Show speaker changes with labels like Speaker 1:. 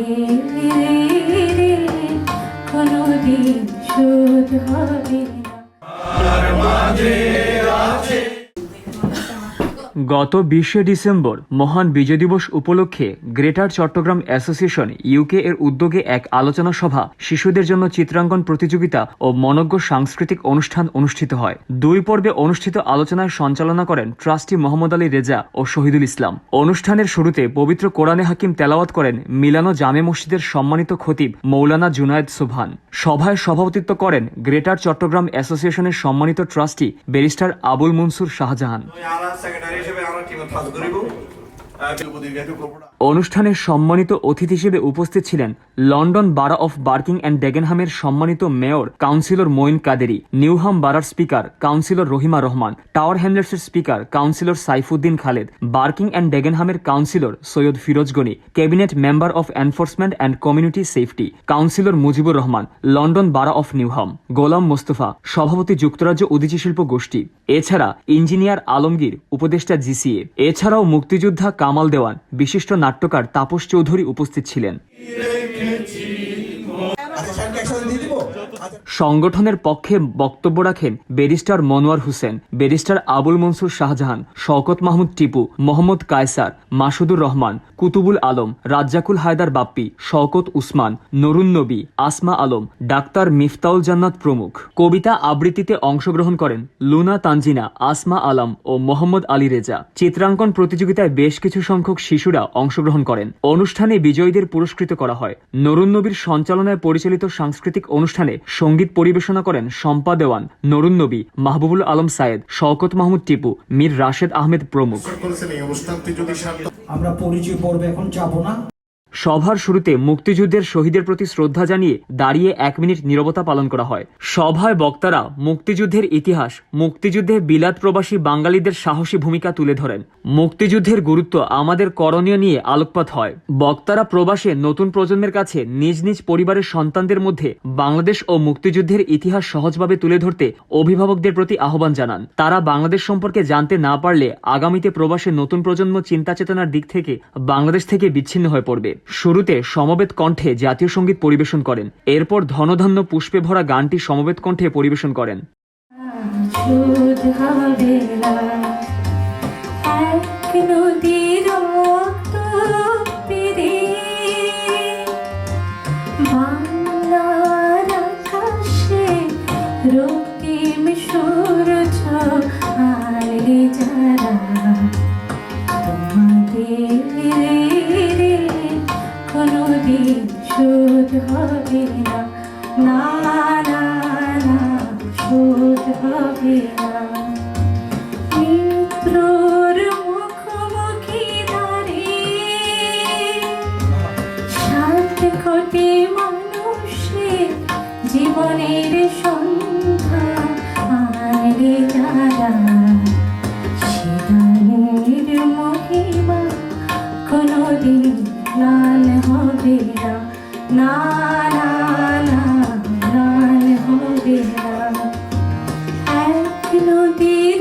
Speaker 1: রে কোনোদিন শোধ হবে না।
Speaker 2: গত বিশে ডিসেম্বর মহান বিজয় দিবস উপলক্ষে গ্রেটার চট্টগ্রাম অ্যাসোসিয়েশন ইউকে এর উদ্যোগে এক আলোচনা সভা শিশুদের জন্য চিত্রাঙ্কন প্রতিযোগিতা ও মনজ্ঞ সাংস্কৃতিক অনুষ্ঠান অনুষ্ঠিত হয়। দুই পর্বে অনুষ্ঠিত আলোচনায় সঞ্চালনা করেন ট্রাস্টি মোহাম্মদ আলী রেজা ও শহীদুল ইসলাম। অনুষ্ঠানের শুরুতে পবিত্র কোরআনে হাকিম তেলাওয়াত করেন মিলানো জামে মসজিদের সম্মানিত খতিব মৌলানা জুনায়েদ সুবহান। সভায় সভাপতিত্ব করেন গ্রেটার চট্টগ্রাম অ্যাসোসিয়েশনের সম্মানিত ট্রাস্টি ব্যারিস্টার আবুল মনসুর শাহজাহান।
Speaker 3: হিসেবে আমরা টিমত কাজ করিব দীর্ঘায়িত করব না
Speaker 2: অনুষ্ঠানে সম্মানিত অতিথি হিসেবে উপস্থিত ছিলেন London borough of barking and ডেগেনহামের সম্মানিত mayor councillor Moin Kaderi, Newham বারার speaker councillor Rahima Rahman, Tower হ্যামলেটসের speaker councillor Saifuddin Khaled, Barking and ডেগেনহামের councillor Syed Firoz Gani, cabinet member of enforcement and community safety, councillor Mujibur Rahman, London borough of Newham, Golam Mostafa, সভাপতি যুক্তরাজ্য উদীচী শিল্প গোষ্ঠী, এছাড়া engineer Alamgir, উপদেষ্টা GCA, এছাড়াও মুক্তিযোদ্ধা কামাল দেওয়ান, বিশিষ্ট নাট্যকার তাপস চৌধুরী উপস্থিত ছিলেন। সংগঠনের পক্ষে বক্তব্য রাখেন barrister Monowar Hossain, barrister Abul Mansur Shahjahan, Shawkat Mahmud Tipu, Mohammad Kaiser, Masudur Rahman, কুতুবুল Alam, Razzakul Haider Bappi, Shawkat Usman, Nurun Nabi, Asma Alam, doctor Miftaul জান্নাত প্রমুখ। কবিতা আবৃত্তিতে অংশগ্রহণ করেন লুনা তানজিনা, আসমা আলম ও মোহাম্মদ আলী রেজা। চিত্রাঙ্কন প্রতিযোগিতায় বেশ কিছু সংখ্যক শিশুরা অংশগ্রহণ করেন। অনুষ্ঠানে বিজয়ীদের পুরস্কৃত করা হয়। নরুন নবীর সঞ্চালনায় পরিচালিত সাংস্কৃতিক অনুষ্ঠানে সংগীত পরিবেশনা করেন শম্পা দেওয়ান নরুন নবী মাহবুবুল আলম সায়েদ শওকত মাহমুদ টিপু মীর রাশেদ আহমেদ প্রমুখ।
Speaker 4: আমরা পরিচয় পর্বে এখন যাব না।
Speaker 2: সভার শুরুতে মুক্তিযুদ্ধের শহীদের প্রতি শ্রদ্ধা জানিয়ে দাঁড়িয়ে এক মিনিট নীরবতা পালন করা হয়। সভায় বক্তারা মুক্তিযুদ্ধের ইতিহাস, মুক্তিযুদ্ধে বিলাত প্রবাসী বাঙালিদের সাহসী ভূমিকা তুলে ধরেন। মুক্তিযুদ্ধের গুরুত্ব আমাদের করণীয় নিয়ে আলোকপাত হয়। বক্তারা প্রবাসে নতুন প্রজন্মের কাছে নিজ নিজ পরিবারের সন্তানদের মধ্যে বাংলাদেশ ও মুক্তিযুদ্ধের ইতিহাস সহজভাবে তুলে ধরতে অভিভাবকদের প্রতি আহ্বান জানান। তারা বাংলাদেশ সম্পর্কে জানতে না পারলে আগামীতে প্রবাসে নতুন প্রজন্ম চিন্তা চেতনার দিক থেকে বাংলাদেশ থেকে বিচ্ছিন্ন হয়ে পড়বে। শুরুতে সমবেত কণ্ঠে জাতীয় সংগীত পরিবেশন করেন। এরপর ধনধন্য পুষ্পে ভরা গানটি সমবেত কণ্ঠে পরিবেশন করেন।
Speaker 1: নদীর শোধ হবে না। না না না শোধ হবে না। মিত্রর মুখোমুখি দাঁড়িয়ে সাত কোটি মানুষের জীবনের সন্ধ্যা আনলে যারা সেদানের মহিমা কোনোদিন ম্লান হবে না। না না না নয় হবে না এক নদীর